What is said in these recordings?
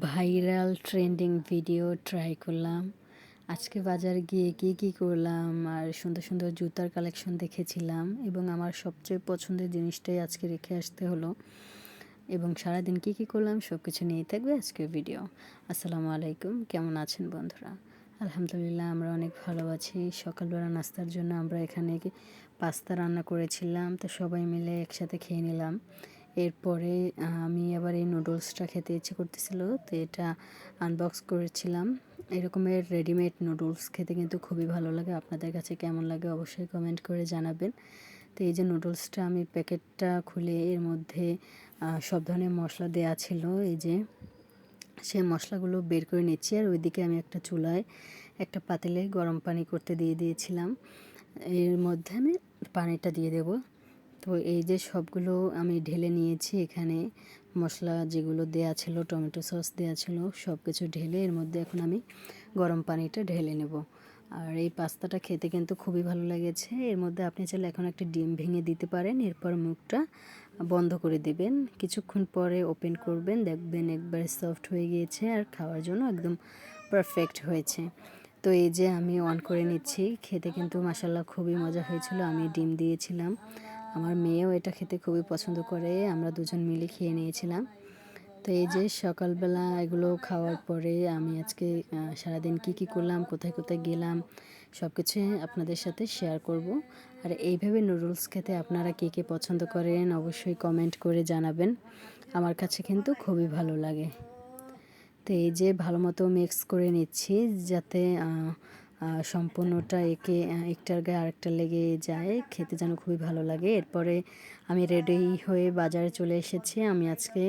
Viral trending video try করলাম। আজকে বাজার গিয়ে কী কী করলাম আর সুন্দর সুন্দর জুতার কালেকশন দেখেছিলাম এবং আমার সবচেয়ে পছন্দের জিনিসটাই আজকে রেখে আসতে হলো এবং সারাদিন কী কী করলাম সব কিছু নিয়েই থাকবে আজকের ভিডিও আসসালামু আলাইকুম, কেমন আছেন বন্ধুরা? আলহামদুলিল্লাহ আমরা অনেক ভালো আছি। সকালবেলা নাস্তার জন্য আমরা এখানে পাস্তা রান্না করেছিলাম, তো সবাই মিলে একসাথে খেয়ে নিলাম। এরপরে আমি আবার এই নুডলসটা খেতে ইচ্ছে করতেছিল, তো এটা আনবক্স করেছিলাম। এরকমের রেডিমেড নুডলস খেতে কিন্তু খুবই ভালো লাগে। আপনাদের কাছে কেমন লাগে অবশ্যই কমেন্ট করে জানাবেন। তো এই যে নুডলসটা আমি প্যাকেটটা খুলে এর মধ্যে সব ধরনের মশলা দেয়া ছিল, এই যে সে মশলাগুলো বের করে নিচ্ছি আর ওইদিকে আমি একটা চুলায় একটা পাতিলে গরম পানি করতে দিয়ে দিয়েছিলাম। এর মধ্যে আমি পানিটা দিয়ে দেবো। তো এই যে সবগুলো আমি ঢেলে নিয়েছি, এখানে মশলা যেগুলো দেয়া ছিল, টমেটো সস দেয়া ছিল সব কিছু ঢেলে এর মধ্যে এখন আমি গরম পানিটা ঢেলে নেব। আর এই পাস্তাটা খেতে কিন্তু খুবই ভালো লেগেছে। এর মধ্যে আপনি চাইলে এখন একটা ডিম ভেঙে দিতে পারেন, এরপর মুখটা বন্ধ করে দেবেন। কিছুক্ষণ পরে ওপেন করবেন, দেখবেন একবার সফট হয়ে গিয়েছে আর খাওয়ার জন্য একদম পারফেক্ট হয়েছে। তো এই যে আমি অন করে নিচ্ছি, খেতে কিন্তু মাসাল্লাহ খুবই মজা হয়েছিল, আমি ডিম দিয়েছিলাম। আমার মেয়েও এটা খেতে খুবই পছন্দ করে, আমরা দুজন মিলে খেয়ে নিয়েছিলাম। তো এই যে সকালবেলা এগুলো খাওয়ার পরে আমি আজকে সারাদিন কি কি করলাম, কোথায় কোথায় গেলাম সব কিছু আপনাদের সাথে শেয়ার করব। আর এইভাবে নুডলস খেতে আপনারা কে কে পছন্দ করেন, অবশ্যই কমেন্ট করে জানাবেন। আমার কাছে কিন্তু খুবই ভালো লাগে। তো এই যে ভালো মতো মিক্স করে নিচ্ছি, যাতে সম্পূর্ণটা একে একটার গায়ে আরেকটা লেগে যায়। খেতে যেন খুবই ভালো লাগে। এরপরে আমি রেডি হয়ে বাজারে চলে এসেছি। আমি আজকে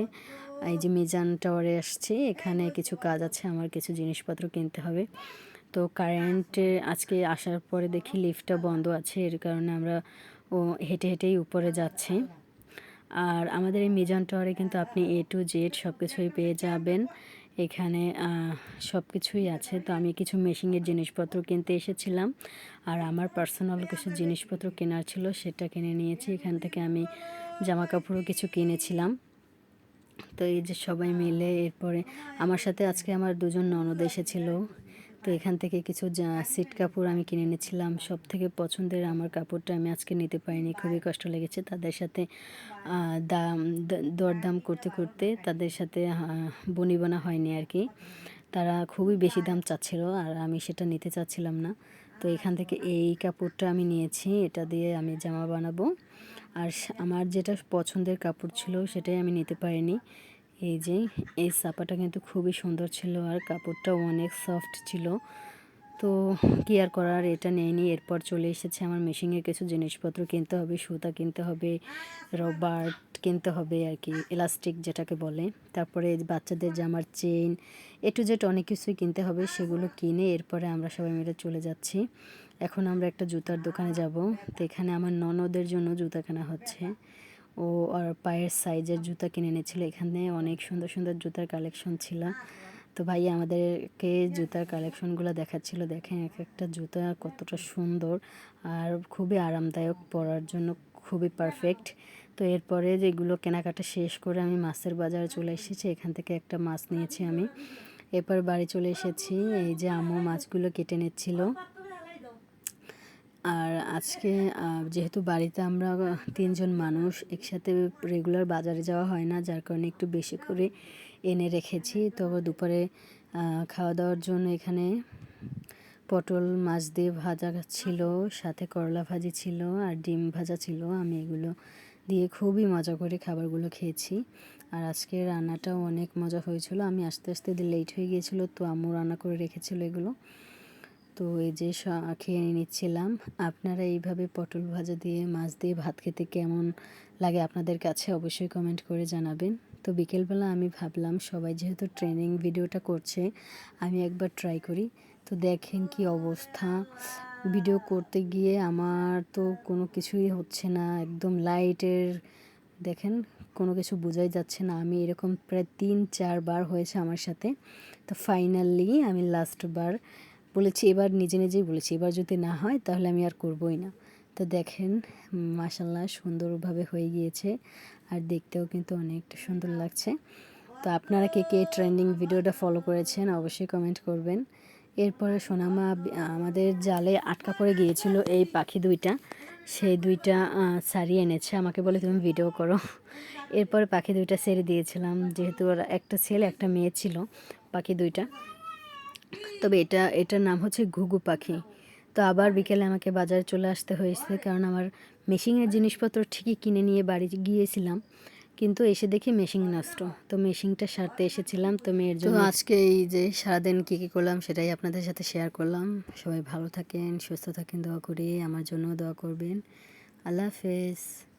এই যে মিজান টাওয়ারে আসছি। এখানে কিছু কাজ আছে। আমার কিছু জিনিসপত্র কিনতে হবে। তো কারেন্টে আজকে আসার পরে দেখি লিফটটা বন্ধ আছে। এর কারণে আমরা ও হেঁটে হেঁটেই উপরে যাচ্ছি। আর আমাদের এই মিজান টাওয়ারে কিন্তু আপনি এ টু জেড সব কিছুই পেয়ে যাবেন। এখানে সব কিছুই আছে। তো আমি কিছু মেশিনের জিনিসপত্র কিনতে এসেছিলাম। আর আমার পার্সোনাল কিছু জিনিসপত্র কেনার ছিল, সেটা কিনে নিয়েছি। এখান থেকে আমি জামা কাপড়ও কিছু কিনেছিলাম। তো এই যে সবাই মিলে এরপরে, আমার সাথে আজকে আমার দুজন ননদ এসেছিল। তো এখান থেকে কিছু সিট কাপড় আমি কিনে নিয়েছিলাম সব থেকে পছন্দের আমার কাপড়টা আমি আজকে নিতে পারিনি, খুবই কষ্ট লেগেছে। তাদের সাথে দাম দরদাম করতে করতে তাদের সাথে বনিবনা হয়নি আর কি। তারা খুবই বেশি দাম চাচ্ছিল আর আমি সেটা নিতে চাচ্ছিলাম না। তো এখান থেকে এই কাপড়টা আমি নিয়েছি, এটা দিয়ে আমি জামা বানাবো। আর আমার যেটা পছন্দের কাপড় ছিল সেটাই আমি নিতে পারিনি। এই যে, এই সাপাটা কিন্তু খুবই সুন্দর ছিল আর কাপড়টাও অনেক সফট ছিল। তো কি আর করার এটা নেয়নি। এরপর চলে এসেছে আমার মেশিনের কিছু জিনিসপত্র কিনতে হবে, সুতা কিনতে হবে রবার কিনতে হবে আর কি এলাস্টিক যেটাকে বলে। তারপরে বাচ্চাদের জামার চেইন এ টু জেড অনেক কিছুই কিনতে হবে, সেগুলো কিনে এরপরে আমরা সবাই মিলে চলে যাচ্ছি। এখন আমরা একটা জুতার দোকানে যাব। তো এখানে আমার ননদের জন্য জুতা কেনা হচ্ছে। ও আর পায়ের সাইজের জুতা কিনে এনেছিল। এখানে অনেক সুন্দর সুন্দর জুতার কালেকশন ছিল। তো ভাই আমাদেরকে জুতার কালেকশনগুলো দেখাচ্ছিল। দেখেন এক একটা জুতা কতটা সুন্দর আর খুবই আরামদায়ক, পরার জন্য খুবই পারফেক্ট তো এরপরে যেগুলো কেনাকাটা শেষ করে আমি মাছের বাজারে চলে এসেছি। এখান থেকে একটা মাছ নিয়েছি আমি। এরপর বাড়ি চলে এসেছি। এই যে আমু মাছগুলো কেটে নিচ্ছিল। আর আজকে যেহেতু বাড়িতে আমরা তিনজন মানুষ, একসাথে রেগুলার বাজারে যাওয়া হয় না, যার কারণে একটু বেশি করে এনে রেখেছি। তো দুপুরে খাওয়া দাওয়ার জন্য এখানে পটল, মাছ দিয়ে ভাজা ছিল, সাথে করলা ভাজি ছিল আর ডিম ভাজা ছিল। আমি এগুলো দিয়ে খুবই মজা করে খাবারগুলো খেয়েছি। আর আজকে রান্নাটাও অনেক মজা হয়েছিল। আমি আস্তে আস্তে লেট হয়ে গিয়েছিল, তো আম্মু রান্না করে রেখেছিল এগুলো। তো এই যে খেয়ে নিচ্ছিলাম। আপনারা এইভাবে পটল ভাজা দিয়ে, মাছ দিয়ে ভাত খেতে কেমন লাগে আপনাদের কাছে অবশ্যই কমেন্ট করে জানাবেন। তো বিকেলবেলা আমি ভাবলাম, সবাই যেহেতু ট্রেনিং ভিডিওটা করছে, আমি একবার ট্রাই করি। তো দেখেন কি অবস্থা। ভিডিও করতে গিয়ে আমার তো কোনো কিছুই হচ্ছে না, একদম লাইটের দেখেন, কোনো কিছু বোঝাই যাচ্ছে না। আমি এরকম প্রায় তিন, চারবার হয়েছে আমার সাথে। তো ফাইনালি আমি লাস্টবার বলেছি, এবার নিজে নিজেই বলেছি, এবার যদি না হয় তাহলে আমি আর করবই না। তো দেখেন মাসাল্লাহ সুন্দরভাবে হয়ে গিয়েছে আর দেখতেও কিন্তু অনেকটা সুন্দর লাগছে। তো আপনারা কে কে ট্রেন্ডিং ভিডিওটা ফলো করেছেন অবশ্যই কমেন্ট করবেন। এরপরে সোনামা, আমাদের জালে আটকা পড়ে গিয়েছিল এই পাখি দুইটা। সেই দুইটা ছাড়িয়ে এনেছে। আমাকে বলে, তুমি ভিডিও করো। এরপরে পাখি দুইটা ছেড়ে দিয়েছিলাম। যেহেতু একটা ছেলে, একটা মেয়ে ছিল পাখি দুইটা। তবে এটা এটার নাম হচ্ছে ঘুঘু পাখি। তো আবার বিকেলে আমাকে বাজারে চলে আসতে হয়েছে কারণ আমার মেশিনের জিনিসপত্র ঠিকই কিনে নিয়ে বাড়ি গিয়েছিলাম। কিন্তু এসে দেখি মেশিন নষ্ট। তো মেশিনটা সারতে এসেছিলাম তো মেয়ের জন্য আজকে এই যে সারাদিন কী কী করলাম সেটাই আপনাদের সাথে শেয়ার করলাম। সবাই ভালো থাকেন সুস্থ থাকেন দোয়া করি আমার জন্য দোয়া করবেন। আল্লাহ হাফেজ।